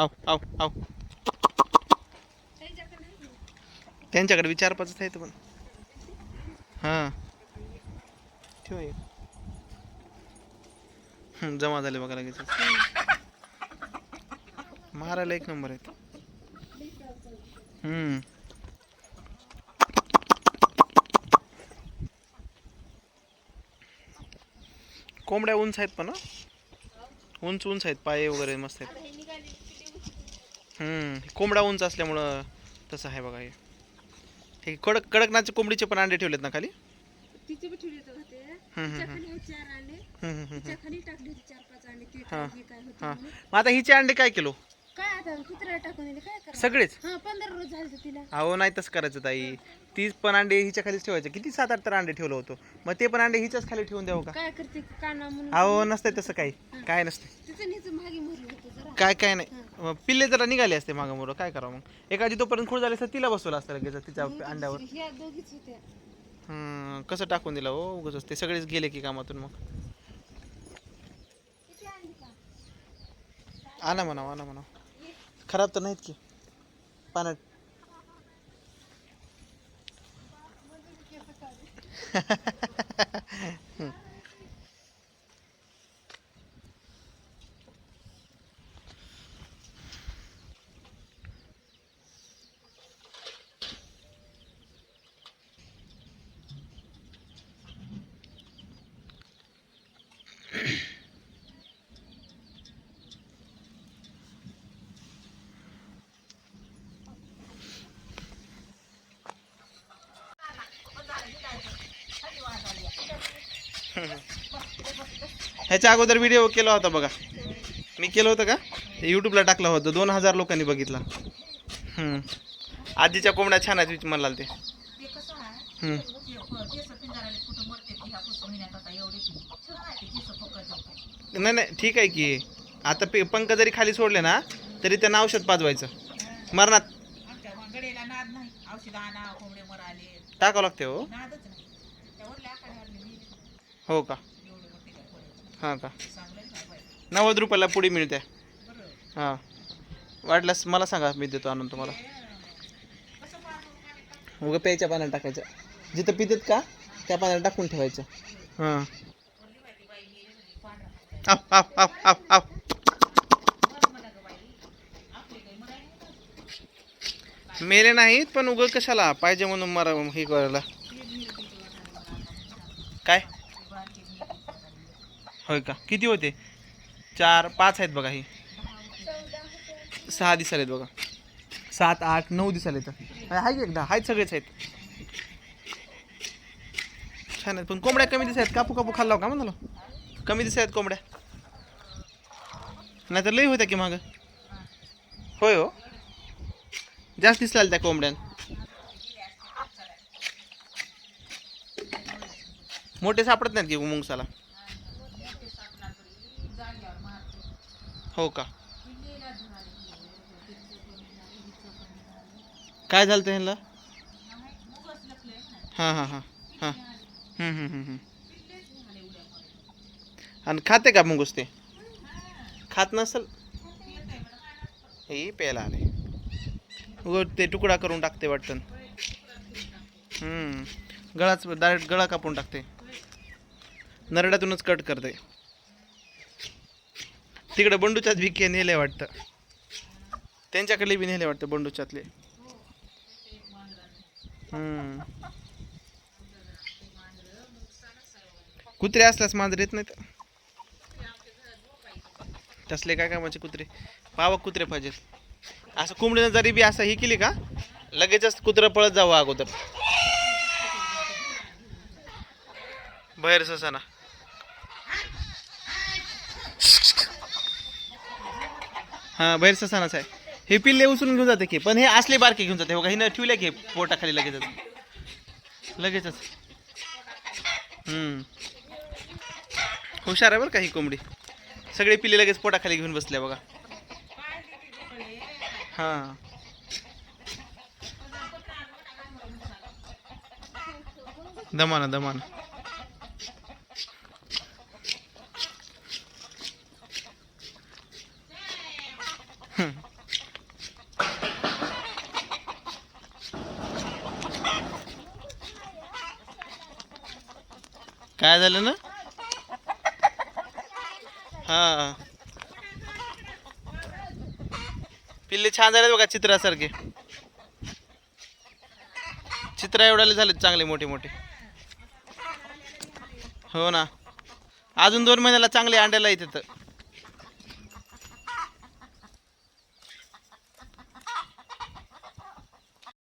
आव आव आव. त्यांच्याकडे विचार पाच आहेत पण. हां. ठेवा जमा झाले बघा लगेच. मारायला एक नंबर आहेत. हम्म कोंबड्या उंच आहेत पण उंच उंच आहेत पाय वगैरे मस्त आहेत. कोंबडा उंच असल्यामुळं तसं आहे बघा हे. कडक कडकनाथचे कोंबडीचे पण अंडे ठेवलेत ना खाली? तिचे बी ठेवले होते होते हम्म, तिच्या हम्म, खाली हे चार अंडे. हम्म, हम्म, हम्म. तिच्या खाली टाकले होते चार पाच अंडे. ते हा. काय हे काय होते हा. म्हणून. मग आता हिचे अंडे काय किलो? काय आता कुत्र्याला टाकून दिले काय करा सगळेच? हा पंधरा रोज झाले तिला. अहो नाही तसं करायचं ताई. तीस पण अंडे हिच्या खालीच ठेवायचे. किती? सात आठ तर अंडे ठेवलं होतं. मग ते पण अंडे हिच्याच खाली ठेवून द्यावं का? काय करते काना म्हणून अहो नसतंय तसं काही. काय नसतं तिचं नीचं मागे मरलं होतं जरा. काय काय नाही. मग पिल्ले जरा निघाले असते मागं मोरं काय करावं मग? एखादी तोपर्यंत खूळ झाली असतं तिला बसवलं असतं लगेच तिच्या अंड्यावर. ह्या दोघीच होत्या. हम्म, कसं टाकून दिलं हो उगाच? ते सगळेच गेले की कामातून मग. आणा म्हणा आणा म्हणा खराब तर नाहीत की. पाण्यात. ह्याच्या अगोदर व्हिडिओ केला होता बघा. मी केलं होतं का? यूट्यूबला टाकलं होतं. दोन हजार लोकांनी बघितला. हम्म. आजीच्या कोंबड्या छान आहेत म्हणाल ते. नाही नाही ठीक आहे की. आता पे पंख जरी खाली सोडले ना तरी त्यांना औषध पाजवायचं. मरणात. टाकावं लागते हो. हो का? हां का? नव्वद रुपयाला पुढे मिळते. हां. वाटल्यास मला सांगा मी देतो आणून तुम्हाला. उगा उगं प्यायच्या पाण्यात टाकायचं. जिथं पितात का त्या पाण्याला टाकून ठेवायचं. हां. आप आप आप आप आप. मेले नाहीत पण उगं कशाला? पाहिजे म्हणून मरा हे करायला. काय? होय का? किती होते? चार पाच आहेत बघा ही. सहा दिसाले आहेत बघा. सात आठ नऊ दिसाले तर आहे की एकदा? आहेत सगळेच आहेत. छान आहेत. पण कोंबड्या कमी दिसत आहेत. कापू कापू खाल्ला हो का म्हणालो? कमी दिसत आहेत कोंबड्या. नाहीतर लई होत्या की मागं? होय हो. जास्त दिसल्या त्या कोंबड्या मोठे सापडत नाहीत की मुंगसाला? हो का? काय झालं त्यांना हां हां हां हां. आणि खाते का मुंगूस ते खात नसल? हे प्यायला आले. उगं ते तुकडा करून टाकते वाटतं. गळाच डायरेक्ट गळा कापून टाकते. नरड्यातूनच कट करते. तिकडे बंडूच्याच भिके नेले वाटतं. त्यांच्याकडे बी नेले वाटतं बंडूच्यातले. हम्म. कुत्रे असल्यास मांजर येत नाहीत. तसले काय कामाचे कुत्रे? पावक कुत्रे पाहिजेत. असं कोंबडीनं जरी बी असं ही केली का लगेचच कुत्रं पळत जावं अगोदर. बाहेर ससाना. हां बाहेर ससाना साहेब. हे पिल्ले उचलून घेऊन जाते की पण हे असले बारके घेऊन जाते. हो का हिनं ठेवले की पोटाखाली लगेचच? लगेचच. हम्म. हुशार आहे बरं का ही कोंबडी? सगळे पिले लगेच पोटाखाली घेऊन बसल्या बघा. हां. दमाना दमाना. काय झालं ना? हा. पिल्ले छान झाले बघा चित्रासारखे. चित्र एवढ्याले झाले चांगले मोठे मोठे. हो ना. अजून दोन महिन्याला चांगले अंड्याला येतात.